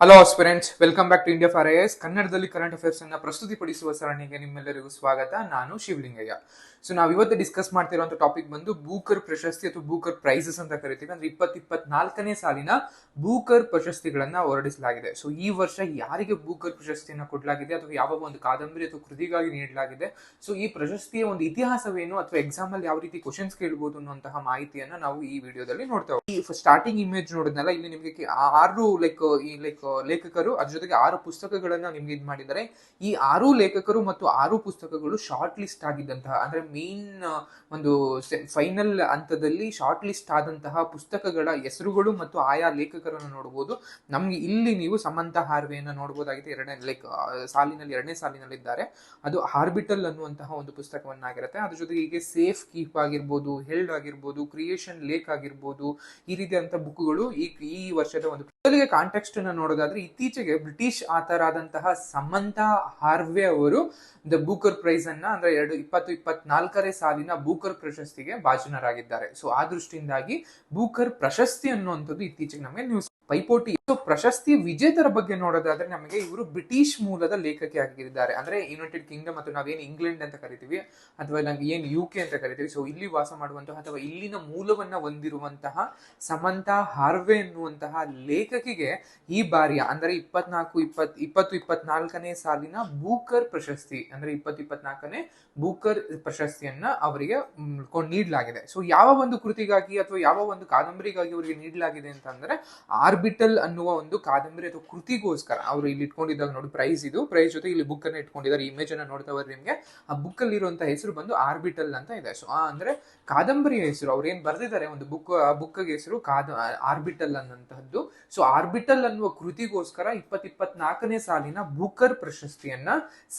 Hello aspirants welcome back to India for IAS ಕನ್ನಡದಲ್ಲಿ current affairs ಅನ್ನ ಪ್ರಸ್ತುತಿಪಡಿಸುವ ಸರಣಿಗೆ ನಿಮ್ಮೆಲ್ಲರಿಗೂ ಸ್ವಾಗತ. ನಾನು ಶಿವಲಿಂಗಯ್ಯ. ಸೊ ನಾವು ಇವತ್ತು ಡಿಸ್ಕಸ್ ಮಾಡ್ತಿರುವಂತ ಟಾಪಿಕ್ ಬಂದು ಬೂಕರ್ ಪ್ರಶಸ್ತಿ ಅಥವಾ ಬೂಕರ್ ಪ್ರೈಸಸ್ ಅಂತ ಕರಿತೀವಿ. ಅಂದ್ರೆ ಇಪ್ಪತ್ ಇಪ್ಪತ್ನಾಲ್ಕನೇ ಸಾಲಿನ ಬೂಕರ್ ಪ್ರಶಸ್ತಿಗಳನ್ನ ಹೊರಡಿಸಲಾಗಿದೆ. ಸೊ ಈ ವರ್ಷ ಯಾರಿಗೆ ಬೂಕರ್ ಪ್ರಶಸ್ತಿಯನ್ನ ಕೊಡಲಾಗಿದೆ ಅಥವಾ ಯಾವ ಒಂದು ಕಾದಂಬರಿ ಅಥವಾ ಕೃತಿಗಾಗಿ ನೀಡಲಾಗಿದೆ? ಸೊ ಈ ಪ್ರಶಸ್ತಿಯ ಒಂದು ಇತಿಹಾಸವೇನು ಅಥವಾ ಎಕ್ಸಾಮ್ ಅಲ್ಲಿ ಯಾವ ರೀತಿ ಕ್ವಶನ್ಸ್ ಕೇಳಬಹುದು ಅನ್ನುವಂತಹ ಮಾಹಿತಿಯನ್ನ ನಾವು ಈ ವಿಡಿಯೋದಲ್ಲಿ ನೋಡ್ತೇವೆ ಈ ಸ್ಟಾರ್ಟಿಂಗ್ ಇಮೇಜ್ ನೋಡಿದ್ನಲ್ಲ, ಇಲ್ಲಿ ನಿಮಗೆ ಆರು ಲೈಕ್ ಈ ಲೈಕ್ ಲೇಖಕರು ಅದ್ರ ಜೊತೆಗೆ ಆರು ಪುಸ್ತಕಗಳನ್ನ ನಿಮ್ಗೆ ಇದು ಮಾಡಿದ್ದಾರೆ. ಈ ಆರು ಲೇಖಕರು ಮತ್ತು ಆರು ಪುಸ್ತಕಗಳು ಶಾರ್ಟ್ ಲಿಸ್ಟ್ ಆಗಿದ್ದಂತಹ, ಅಂದ್ರೆ ಮೇನ್ ಒಂದು ಫೈನಲ್ ಹಂತದಲ್ಲಿ ಶಾರ್ಟ್ ಲಿಸ್ಟ್ ಆದಂತಹ ಪುಸ್ತಕಗಳ ಹೆಸರುಗಳು ಮತ್ತು ಆಯಾ ಲೇಖಕರನ್ನು ನೋಡಬಹುದು ನಮ್ಗೆ ಇಲ್ಲಿ ನೀವು ಸಮಂತ ಹಾರ್ವೆಯನ್ನು ನೋಡಬಹುದಾಗಿದೆ ಎರಡನೇ ಲೈಕ್ ಸಾಲಿನಲ್ಲಿ, ಎರಡನೇ ಸಾಲಿನಲ್ಲಿದ್ದಾರೆ. ಅದು ಹಾರ್ಬಿಟಲ್ ಅನ್ನುವಂತಹ ಒಂದು ಪುಸ್ತಕವನ್ನಾಗಿರುತ್ತೆ. ಅದ್ರ ಜೊತೆಗೆ ಹೀಗೆ ಸೇಫ್ ಕೀಪ್ ಆಗಿರ್ಬೋದು ಹೆಲ್ಡ್ ಆಗಿರ್ಬೋದು ಕ್ರಿಯೇಷನ್ ಲೇಕ್ ಆಗಿರ್ಬೋದು, ಈ ರೀತಿಯಾದಂತಹ ಬುಕ್ಗಳು ಈ ಈ ವರ್ಷದ ಒಂದು ಕಾಂಟೆಕ್ಸ್ಟ್ ಅನ್ನ ನೋಡೋದಾದ್ರೆ ಇತ್ತೀಚೆಗೆ ಬ್ರಿಟಿಷ್ ಆತರಾದಂತಹ ಸಮಂತ ಹಾರ್ವೆ ಅವರು ದ ಬೂಕರ್ ಪ್ರೈಸ್ ಅನ್ನ ಅಂದ್ರೆ ಎರಡು ಇಪ್ಪತ್ತು ಇಪ್ಪತ್ನಾಲ್ಕರೇ ಸಾಲಿನ ಬೂಕರ್ ಪ್ರಶಸ್ತಿಗೆ ಭಾಜನರಾಗಿದ್ದಾರೆ. ಸೊ ಆ ದೃಷ್ಟಿಯಿಂದಾಗಿ ಬೂಕರ್ ಪ್ರಶಸ್ತಿ ಅನ್ನುವಂಥದ್ದು ಇತ್ತೀಚೆಗೆ ನಮಗೆ ನ್ಯೂಸ್ ಪೈಪೋಟಿ. ಸೊ ಪ್ರಶಸ್ತಿ ವಿಜೇತರ ಬಗ್ಗೆ ನೋಡೋದಾದ್ರೆ ನಮಗೆ ಇವರು ಬ್ರಿಟಿಷ್ ಮೂಲದ ಲೇಖಕಿ ಆಗಿದ್ದಾರೆ. ಅಂದ್ರೆ ಯುನೈಟೆಡ್ ಕಿಂಗ್ಡಮ್ ಅಥವಾ ನಾವೇನು ಇಂಗ್ಲೆಂಡ್ ಅಂತ ಕರಿತೀವಿ, ಅಥವಾ ನಾವು ಏನು ಯು ಕೆ ಅಂತ ಕರಿತೀವಿ ಸೊ ಇಲ್ಲಿ ವಾಸ ಮಾಡುವಂತಹ ಅಥವಾ ಇಲ್ಲಿನ ಮೂಲವನ್ನ ಹೊಂದಿರುವಂತಹ ಸಮಂತ ಹಾರ್ವೆ ಎನ್ನುವಂತಹ ಲೇಖಕಿಗೆ ಈ ಬಾರಿಯ, ಅಂದ್ರೆ ಇಪ್ಪತ್ನಾಲ್ಕು, ಇಪ್ಪತ್, ಇಪ್ಪತ್ತು, ಇಪ್ಪತ್ನಾಲ್ಕನೇ ಸಾಲಿನ ಬೂಕರ್ ಪ್ರಶಸ್ತಿ, ಅಂದ್ರೆ ಇಪ್ಪತ್ತು, ಇಪ್ಪತ್ನಾಲ್ಕನೇ ಬೂಕರ್ ಪ್ರಶಸ್ತಿಯನ್ನ ಅವರಿಗೆ ನೀಡಲಾಗಿದೆ. ಸೊ ಯಾವ ಒಂದು ಕೃತಿಗಾಗಿ ಅಥವಾ ಯಾವ ಒಂದು ಕಾದಂಬರಿಗಾಗಿ ಅವರಿಗೆ ನೀಡಲಾಗಿದೆ ಅಂತಂದ್ರೆ ಆರ್ಬಿಟಲ್ ಅನ್ನುವ ಒಂದು ಕಾದಂಬರಿ ಅಥವಾ ಕೃತಿಗೋಸ್ಕರ, ಅವರು ಇಲ್ಲಿ ಇಟ್ಕೊಂಡಿದ್ದಾಗ ನೋಡಿ ಪ್ರೈಸ್ ಇದು. ಪ್ರೈಸ್ ಜೊತೆ ಇಲ್ಲಿ ಬುಕ್ ಅನ್ನ ಇಟ್ಕೊಂಡಿದ್ದಾರೆ. ಇಮೇಜ್ ಅನ್ನ ನೋಡ್ತಾ ಹೋದ್ರೆ ನಿಮ್ಗೆ ಆ ಬುಕ್ ಅಲ್ಲಿ ಇರುವಂತಹ ಹೆಸರು ಬಂದು ಆರ್ಬಿಟಲ್ ಅಂತ ಇದೆ. ಸೊ ಆ ಅಂದ್ರೆ ಕಾದಂಬರಿಯ ಹೆಸರು. ಅವ್ರು ಏನ್ ಬರೆದಿದ್ದಾರೆ? ಒಂದು ಬುಕ್ ಆ ಬುಕ್ ಹೆಸರು ಕಾದ ಆರ್ಬಿಟಲ್ ಅನ್ನುವಂತಹದ್ದು. ಸೊ ಆರ್ಬಿಟಲ್ ಅನ್ನುವ ಕೃತಿಗೋಸ್ಕರ ಇಪ್ಪತ್ ಇಪ್ಪತ್ನಾಲ್ಕನೇ ಸಾಲಿನ ಬುಕರ್ ಪ್ರಶಸ್ತಿಯನ್ನ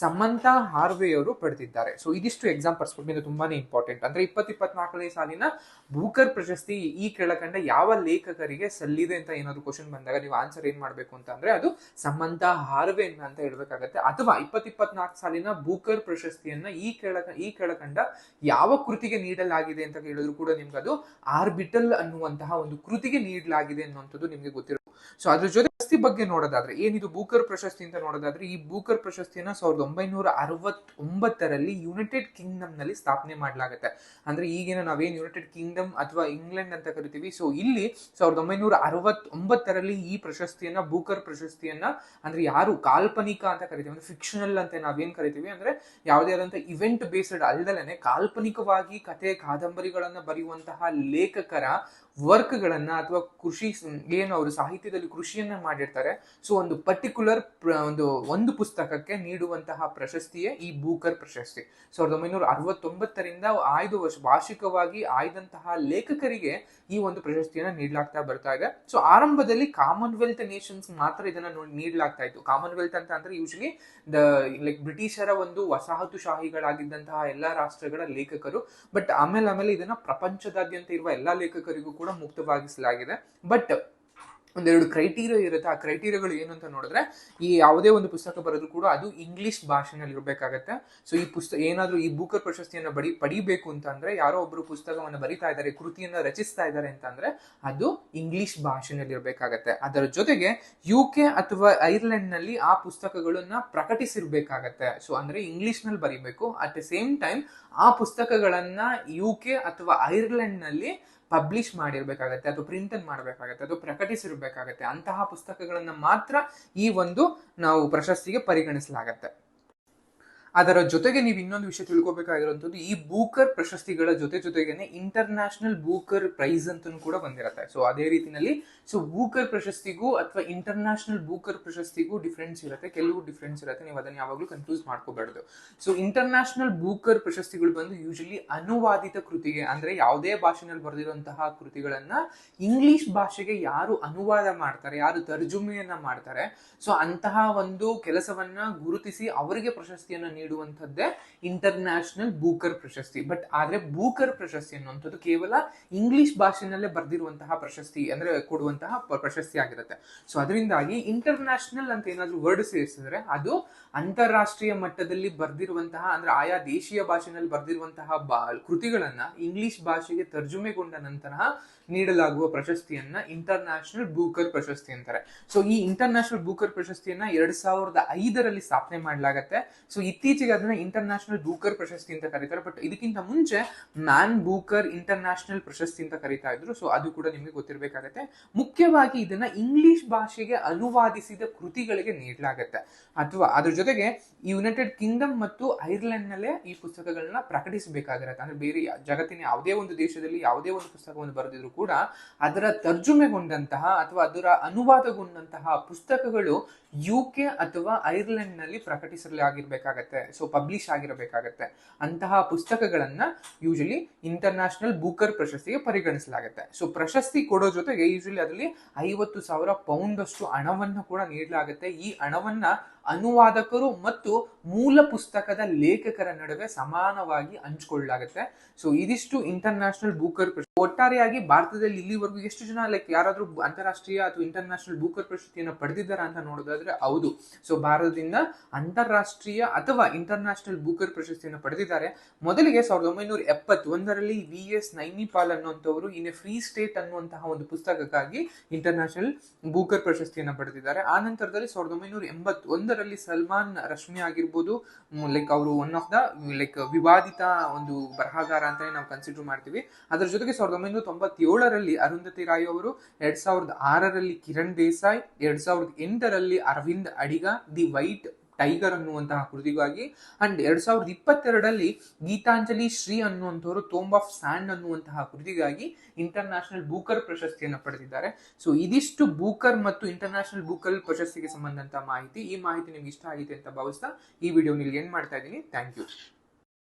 ಸಮಂತ ಹಾರ್ವೆಯವರು ಪಡೆದಿದ್ದಾರೆ. ಸೊ ಇದಿಷ್ಟು ಎಕ್ಸಾಂಪಲ್ಸ್ ಪರ್ಸ್ಪೆಕ್ಟಿವ್ ತುಂಬಾನೇ ಇಂಪಾರ್ಟೆಂಟ್ ಅಂದ್ರೆ ಇಪ್ಪತ್ ಇಪ್ಪತ್ನಾಲ್ಕನೇ ಸಾಲಿನ ಬೂಕರ್ ಪ್ರಶಸ್ತಿ ಈ ಕೆಳಕಂಡ ಯಾವ ಲೇಖಕರಿಗೆ ಸಲ್ಲಿದೆ ಅಂತ ಏನಾದ್ರು ಕ್ವಶನ್ ಬಂದಾಗ ನೀವು ಆನ್ಸರ್ ಏನ್ ಮಾಡ್ಬೇಕು ಅಂತ ಅಂದ್ರೆ ಅದು ಸಮಂತ ಹಾರ್ವೆನ್ ಅಂತ ಹೇಳ್ಬೇಕಾಗತ್ತೆ. ಅಥವಾ ಇಪ್ಪತ್ ಇಪ್ಪತ್ನಾಲ್ಕು ಸಾಲಿನ ಬೂಕರ್ ಪ್ರಶಸ್ತಿಯನ್ನ ಈ ಕೇಳಕ ಈ ಕೆಳಕಂಡ ಯಾವ ಕೃತಿಗೆ ನೀಡಲಾಗಿದೆ ಅಂತ ಹೇಳಿದ್ರು ಕೂಡ ನಿಮ್ಗೆ ಅದು ಆರ್ಬಿಟಲ್ ಅನ್ನುವಂತಹ ಒಂದು ಕೃತಿಗೆ ನೀಡಲಾಗಿದೆ ಅನ್ನುವಂಥದ್ದು ನಿಮ್ಗೆ ಗೊತ್ತಿರೋ ಸೊ ಅದ್ರ ಜೊತೆ ಪ್ರಶಸ್ತಿ ಬಗ್ಗೆ ನೋಡೋದಾದ್ರೆ, ಏನಿದು ಬೂಕರ್ ಪ್ರಶಸ್ತಿ ಅಂತ ನೋಡೋದಾದ್ರೆ, ಈ ಬೂಕರ್ ಪ್ರಶಸ್ತಿಯನ್ನ ಸಾವಿರದ ಒಂಬೈನೂರ ಅರವತ್ತೊಂಬತ್ತರಲ್ಲಿ ಯುನೈಟೆಡ್ ಕಿಂಗ್ಡಮ್ನಲ್ಲಿ ಸ್ಥಾಪನೆ ಮಾಡಲಾಗುತ್ತೆ. ಅಂದ್ರೆ ಈಗಿನ ನಾವೇನು ಯುನೈಟೆಡ್ ಕಿಂಗ್ಡಮ್ ಅಥವಾ ಇಂಗ್ಲೆಂಡ್ ಅಂತ ಕರಿತೀವಿ ಸೊ ಇಲ್ಲಿ ಸಾವಿರದ ಒಂಬೈನೂರ ಅರವತ್ತೊಂಬತ್ತರಲ್ಲಿ ಈ ಪ್ರಶಸ್ತಿಯನ್ನ, ಬೂಕರ್ ಪ್ರಶಸ್ತಿಯನ್ನ, ಅಂದ್ರೆ ಯಾರು ಕಾಲ್ಪನಿಕ ಅಂತ ಕರಿತೀವಿ, ಅಂದ್ರೆ ಫಿಕ್ಷನಲ್ ಅಂತ ನಾವೇನ್ ಕರಿತೀವಿ, ಅಂದ್ರೆ ಯಾವುದೇ ಆದಂತ ಇವೆಂಟ್ ಬೇಸ್ಡ್ ಅಲ್ದಲೇನೆ ಕಾಲ್ಪನಿಕವಾಗಿ ಕತೆ ಕಾದಂಬರಿಗಳನ್ನ ಬರೆಯುವಂತಹ ಲೇಖಕರ ವರ್ಕ್ಗಳನ್ನ ಅಥವಾ ಕೃಷಿ, ಏನು ಅವರು ಸಾಹಿತ್ಯದಲ್ಲಿ ಕೃಷಿಯನ್ನ ಮಾಡಿರ್ತಾರೆ ಸೊ ಒಂದು ಪರ್ಟಿಕ್ಯುಲರ್ ಒಂದು ಒಂದು ಪುಸ್ತಕಕ್ಕೆ ನೀಡುವಂತಹ ಪ್ರಶಸ್ತಿಯೇ ಈ ಬೂಕರ್ ಪ್ರಶಸ್ತಿ. ಸಾವಿರದ ಒಂಬೈನೂರ ಅರವತ್ತೊಂಬತ್ತರಿಂದ ಆಯ್ದು ವರ್ಷ, ವಾರ್ಷಿಕವಾಗಿ ಆಯ್ದಂತಹ ಲೇಖಕರಿಗೆ ಈ ಒಂದು ಪ್ರಶಸ್ತಿಯನ್ನ ನೀಡಲಾಗ್ತಾ ಬರ್ತಾ ಇದೆ. ಸೊ ಆರಂಭದಲ್ಲಿ ಕಾಮನ್ವೆಲ್ತ್ ನೇಷನ್ಸ್ ಮಾತ್ರ ಇದನ್ನ ನೀಡಲಾಗ್ತಾ ಇತ್ತು. ಕಾಮನ್ವೆಲ್ತ್ ಅಂತ ಅಂದ್ರೆ ಯೂಶಲಿ ದ ಲೈಕ್ ಬ್ರಿಟಿಷರ ಒಂದು ವಸಾಹತುಶಾಹಿಗಳಾಗಿದ್ದಂತಹ ಎಲ್ಲಾ ರಾಷ್ಟ್ರಗಳ ಲೇಖಕರು. ಬಟ್ ಆಮೇಲೆ ಆಮೇಲೆ ಇದನ್ನ ಪ್ರಪಂಚದಾದ್ಯಂತ ಇರುವ ಎಲ್ಲಾ ಲೇಖಕರಿಗೂ ಕೂಡ ಮುಕ್ತವಾಗಿಸಲಾಗಿದೆ. ಬಟ್ ಒಂದೆರಡು ಕ್ರೈಟೀರಿಯಾ ಇರುತ್ತೆ. ಆ ಕ್ರೈಟೀರಿಯಾಗಳು ಏನು ಅಂತ ನೋಡಿದ್ರೆ, ಈ ಯಾವುದೇ ಒಂದು ಪುಸ್ತಕ ಬರೆದ್ರು ಕೂಡ ಅದು ಇಂಗ್ಲಿಷ್ ಭಾಷೆನಲ್ಲಿ ಇರಬೇಕಾಗತ್ತೆ ಸೊ ಈ ಪುಸ್ತಕ ಏನಾದರೂ ಈ ಬುಕರ್ ಪ್ರಶಸ್ತಿಯನ್ನ ಬಡಿ, ಪಡಿಬೇಕು ಅಂತ ಅಂದ್ರೆ, ಯಾರೋ ಒಬ್ರು ಪುಸ್ತಕವನ್ನು ಬರಿತಾ ಇದ್ದಾರೆ, ಕೃತಿಯನ್ನ ರಚಿಸ್ತಾ ಇದ್ದಾರೆ ಅಂತ ಅಂದ್ರೆ, ಅದು ಇಂಗ್ಲಿಷ್ ಭಾಷೆನಲ್ಲಿ ಇರಬೇಕಾಗತ್ತೆ ಅದರ ಜೊತೆಗೆ ಯು ಕೆ ಅಥವಾ ಐರ್ಲೆಂಡ್ನಲ್ಲಿ ಆ ಪುಸ್ತಕಗಳನ್ನ ಪ್ರಕಟಿಸಿರ್ಬೇಕಾಗತ್ತೆ. ಸೊ ಅಂದ್ರೆ ಇಂಗ್ಲಿಷ್ನಲ್ಲಿ ಬರಿಬೇಕು. ಅಟ್ ದ ಸೇಮ್ ಟೈಮ್ ಆ ಪುಸ್ತಕಗಳನ್ನ ಯು ಕೆ ಅಥವಾ ಐರ್ಲೆಂಡ್ನಲ್ಲಿ ಪಬ್ಲಿಷ್ ಮಾಡಿರ್ಬೇಕಾಗತ್ತೆ ಅಥವಾ ಪ್ರಿಂಟ್ ಅನ್ನು ಮಾಡಬೇಕಾಗತ್ತೆ, ಅದು ಪ್ರಕಟಿಸಿರ್ಬೇಕಾಗತ್ತೆ, ಅಂತಹ ಪುಸ್ತಕಗಳನ್ನು ಮಾತ್ರ ಈ ಒಂದು ನಾವು ಪ್ರಶಸ್ತಿಗೆ ಪರಿಗಣಿಸಲಾಗತ್ತೆ. ಅದರ ಜೊತೆಗೆ ನೀವು ಇನ್ನೊಂದು ವಿಷಯ ತಿಳ್ಕೊಬೇಕಾಗಿರುವಂತದ್ದು ಈ ಬೂಕರ್ ಪ್ರಶಸ್ತಿಗಳ ಜೊತೆ ಜೊತೆಗೇನೆ ಇಂಟರ್ನ್ಯಾಷನಲ್ ಬೂಕರ್ ಪ್ರೈಸ್ ಅಂತಲೂ ಕೂಡ ಬಂದಿರತ್ತೆ. ಸೊ ಅದೇ ರೀತಿನಲ್ಲಿ ಸೊ ಬೂಕರ್ ಪ್ರಶಸ್ತಿಗೂ ಅಥವಾ ಇಂಟರ್ನ್ಯಾಷನಲ್ ಬೂಕರ್ ಪ್ರಶಸ್ತಿಗೂ ಡಿಫ್ರೆನ್ಸ್ ಇರುತ್ತೆ, ಕೆಲವು ಡಿಫ್ರೆನ್ಸ್ ಇರುತ್ತೆ. ನೀವು ಅದನ್ನ ಯಾವಾಗಲೂ ಕನ್ಫ್ಯೂಸ್ ಮಾಡ್ಕೋಬಾರ್ದು. ಸೊ ಇಂಟರ್ನ್ಯಾಷನಲ್ ಬೂಕರ್ ಪ್ರಶಸ್ತಿಗಳು ಬಂದು ಯೂಶಲಿ ಅನುವಾದಿತ ಕೃತಿಗೆ, ಅಂದ್ರೆ ಯಾವುದೇ ಭಾಷೆನಲ್ಲಿ ಬರೆದಿರುವಂತಹ ಕೃತಿಗಳನ್ನ ಇಂಗ್ಲಿಷ್ ಭಾಷೆಗೆ ಯಾರು ಅನುವಾದ ಮಾಡ್ತಾರೆ, ಯಾರು ತರ್ಜುಮೆಯನ್ನ ಮಾಡ್ತಾರೆ ಸೊ ಅಂತಹ ಒಂದು ಕೆಲಸವನ್ನ ಗುರುತಿಸಿ ಅವರಿಗೆ ಪ್ರಶಸ್ತಿಯನ್ನ ನೀಡುವಂತದ್ದೇ ಇಂಟರ್ನ್ಯಾಷನಲ್ ಬೂಕರ್ ಪ್ರಶಸ್ತಿ. ಬಟ್ ಆದ್ರೆ ಬೂಕರ್ ಪ್ರಶಸ್ತಿ ಅನ್ನುವಂಥದ್ದು ಕೇವಲ ಇಂಗ್ಲಿಷ್ ಭಾಷೆನಲ್ಲೇ ಬರೆದಿರುವಂತಹ ಪ್ರಶಸ್ತಿ ಅಂದ್ರೆ ಕೊಡುವಂತಹ ಪ್ರಶಸ್ತಿ ಆಗಿರುತ್ತೆ. ಸೊ ಅದರಿಂದಾಗಿ ಇಂಟರ್ನ್ಯಾಷನಲ್ ಅಂತ ಏನಾದ್ರು ವರ್ಡ್ ಸೇರಿಸಿದ್ರೆ ಅದು ಅಂತಾರಾಷ್ಟ್ರೀಯ ಮಟ್ಟದಲ್ಲಿ ಬರ್ದಿರುವಂತಹ ಅಂದ್ರೆ ಆಯಾ ದೇಶೀಯ ಭಾಷೆನಲ್ಲಿ ಬರ್ದಿರುವಂತಹ ಬಾ ಕೃತಿಗಳನ್ನ ಇಂಗ್ಲಿಷ್ ಭಾಷೆಗೆ ತರ್ಜುಮೆಗೊಂಡ ನಂತರ ನೀಡಲಾಗುವ ಪ್ರಶಸ್ತಿಯನ್ನ ಇಂಟರ್ನ್ಯಾಷನಲ್ ಬೂಕರ್ ಪ್ರಶಸ್ತಿ ಅಂತಾರೆ. ಸೊ ಈ ಇಂಟರ್ನ್ಯಾಷನಲ್ ಬೂಕರ್ ಪ್ರಶಸ್ತಿಯನ್ನ ಎರಡ್ ಸಾವಿರದ ಐದರಲ್ಲಿ ಸ್ಥಾಪನೆ ಮಾಡಲಾಗತ್ತೆ. ಸೊ ಇತ್ತೀಚೆಗೆ ಅದನ್ನ ಇಂಟರ್ನ್ಯಾಷನಲ್ ಬೂಕರ್ ಪ್ರಶಸ್ತಿ ಅಂತ ಕರೀತಾರೆ. ಬಟ್ ಇದಕ್ಕಿಂತ ಮುಂಚೆ ಮ್ಯಾನ್ ಬೂಕರ್ ಇಂಟರ್ನ್ಯಾಷನಲ್ ಪ್ರಶಸ್ತಿ ಅಂತ ಕರೀತಾ ಇದ್ರು. ಸೊ ಅದು ಕೂಡ ನಿಮಗೆ ಗೊತ್ತಿರಬೇಕಾಗತ್ತೆ. ಮುಖ್ಯವಾಗಿ ಇದನ್ನ ಇಂಗ್ಲಿಷ್ ಭಾಷೆಗೆ ಅನುವಾದಿಸಿದ ಕೃತಿಗಳಿಗೆ ನೀಡಲಾಗತ್ತೆ. ಅಥವಾ ಅದ್ರ ಜೊತೆಗೆ ಯುನೈಟೆಡ್ ಕಿಂಗ್ಡಮ್ ಮತ್ತು ಐರ್ಲೆಂಡ್ ನಲ್ಲೇ ಈ ಪುಸ್ತಕಗಳನ್ನ ಪ್ರಕಟಿಸಬೇಕಾಗಿರತ್ತೆ. ಅಂದ್ರೆ ಬೇರೆ ಜಗತ್ತಿನ ಯಾವುದೇ ಒಂದು ದೇಶದಲ್ಲಿ ಯಾವುದೇ ಒಂದು ಪುಸ್ತಕವನ್ನು ಬರೆದಿದ್ರು ಕೂಡ ಅದರ ತರ್ಜುಮೆಗೊಂಡಂತಹ ಅಥವಾ ಅದರ ಅನುವಾದಗೊಂಡಂತಹ ಪುಸ್ತಕಗಳು ಯು ಕೆ ಅಥವಾ ಐರ್ಲೆಂಡ್ನಲ್ಲಿ ಪ್ರಕಟಿಸಲಾಗಿರ್ಬೇಕಾಗತ್ತೆ. So publish ಆಗಿರಬೇಕಾಗತ್ತೆ. ಅಂತಹ ಪುಸ್ತಕಗಳನ್ನ ಯೂಶಲಿ ಇಂಟರ್ನ್ಯಾಷನಲ್ ಬೂಕರ್ ಪ್ರಶಸ್ತಿಗೆ ಪರಿಗಣಿಸಲಾಗುತ್ತೆ. ಸೊ ಪ್ರಶಸ್ತಿ ಕೊಡೋ ಜೊತೆಗೆ ಯೂಶಲಿ ಅದರಲ್ಲಿ ಐವತ್ತು ಸಾವಿರ ಪೌಂಡ್ ಅಷ್ಟು ಹಣವನ್ನು ಕೂಡ ನೀಡಲಾಗುತ್ತೆ. ಈ ಹಣವನ್ನ ಅನುವಾದಕರು ಮತ್ತು ಮೂಲ ಪುಸ್ತಕದ ಲೇಖಕರ ನಡುವೆ ಸಮಾನವಾಗಿ ಹಂಚಿಕೊಳ್ಳಲಾಗುತ್ತೆ. ಸೊ ಇದಿಷ್ಟು ಇಂಟರ್ನ್ಯಾಷನಲ್ ಬೂಕರ್ ಪ್ರಶಸ್ತಿ ಒಟ್ಟಾರೆಯಾಗಿ ಭಾರತದಲ್ಲಿ ಇಲ್ಲಿವರೆಗೂ ಎಷ್ಟು ಜನ ಲೈಕ್ ಯಾರಾದರೂ ಅಂತಾರಾಷ್ಟ್ರೀಯ ಅಥವಾ ಇಂಟರ್ನ್ಯಾಷನಲ್ ಬೂಕರ್ ಪ್ರಶಸ್ತಿಯನ್ನು ಪಡೆದಿದ್ದಾರೆ ಅಂತ ನೋಡೋದಾದ್ರೆ ಹೌದು. ಸೊ ಭಾರತದಿಂದ ಅಂತಾರಾಷ್ಟ್ರೀಯ ಅಥವಾ ಇಂಟರ್ನ್ಯಾಷನಲ್ ಬೂಕರ್ ಪ್ರಶಸ್ತಿಯನ್ನು ಪಡೆದಿದ್ದಾರೆ. ಮೊದಲಿಗೆ ಸಾವಿರದ ಒಂಬೈನೂರ ಎಪ್ಪತ್ತೊಂದರಲ್ಲಿ ವಿ ಎಸ್ ನೈನಿಪಾಲ್ ಅನ್ನುವಂಥವರು ಇನ್ ಎ ಫ್ರೀ ಸ್ಟೇಟ್ ಅನ್ನುವಂತಹ ಒಂದು ಪುಸ್ತಕಕ್ಕಾಗಿ ಇಂಟರ್ನ್ಯಾಷನಲ್ ಬೂಕರ್ ಪ್ರಶಸ್ತಿಯನ್ನು ಪಡೆದಿದ್ದಾರೆ. ಆ ನಂತರದಲ್ಲಿ ಸಾವಿರದ ಒಂಬೈನೂರ ಎಂಬತ್ತೊಂದರಲ್ಲಿ ಸಲ್ಮಾನ್ ರಶ್ಮಿ ಆಗಿರ್ಬೋದು ಲೈಕ್ ಅವರು ಒನ್ ಆಫ್ ದ ಲೈಕ್ ವಿವಾದಿತ ಒಂದು ಬರಹಗಾರ ಅಂತಲೇ ನಾವು ಕನ್ಸಿಡರ್ ಮಾಡ್ತೀವಿ. ಅದರ ಜೊತೆಗೆ ಸಾವಿರದ ಒಂಬೈನೂರ ತೊಂಬತ್ತೇಳರಲ್ಲಿ ಅರುಂಧತಿ ರಾಯ್ ಅವರು, ಎರಡ್ ಸಾವಿರದ ಆರರಲ್ಲಿ ಕಿರಣ್ ದೇಸಾಯಿ, ಎರಡ್ ಸಾವಿರದ ಎಂಟರಲ್ಲಿ Aravind Adiga, the white tiger ಅನ್ನುವಂತಹ ಕೃತಿಗಾಗಿ ಅಂಡ್ ಎರಡ್ ಸಾವಿರದ ಇಪ್ಪತ್ತೆರಡರಲ್ಲಿ ಗೀತಾಂಜಲಿ ಶ್ರೀ ಅನ್ನುವಂಥವರು ತೋಂಬ್ ಆಫ್ ಸ್ಯಾಂಡ್ ಅನ್ನುವಂತಹ ಕೃತಿಗಾಗಿ ಇಂಟರ್ನ್ಯಾಷನಲ್ ಬೂಕರ್ ಪ್ರಶಸ್ತಿಯನ್ನು ಪಡೆದಿದ್ದಾರೆ. ಸೊ ಇದಿಷ್ಟು ಬೂಕರ್ ಮತ್ತು ಇಂಟರ್ನ್ಯಾಷನಲ್ ಬೂಕರ್ ಪ್ರಶಸ್ತಿಗೆ ಸಂಬಂಧಂತ ಮಾಹಿತಿ ಈ ಮಾಹಿತಿ ನಿಮ್ಗೆ ಇಷ್ಟ ಆಗಿದೆ ಅಂತ ಭಾವಿಸ್ತಾ ಈ ವಿಡಿಯೋ ಇಲ್ಲಿ ಏನ್ ಮಾಡ್ತಾ ಇದ್ದೀನಿ. Thank you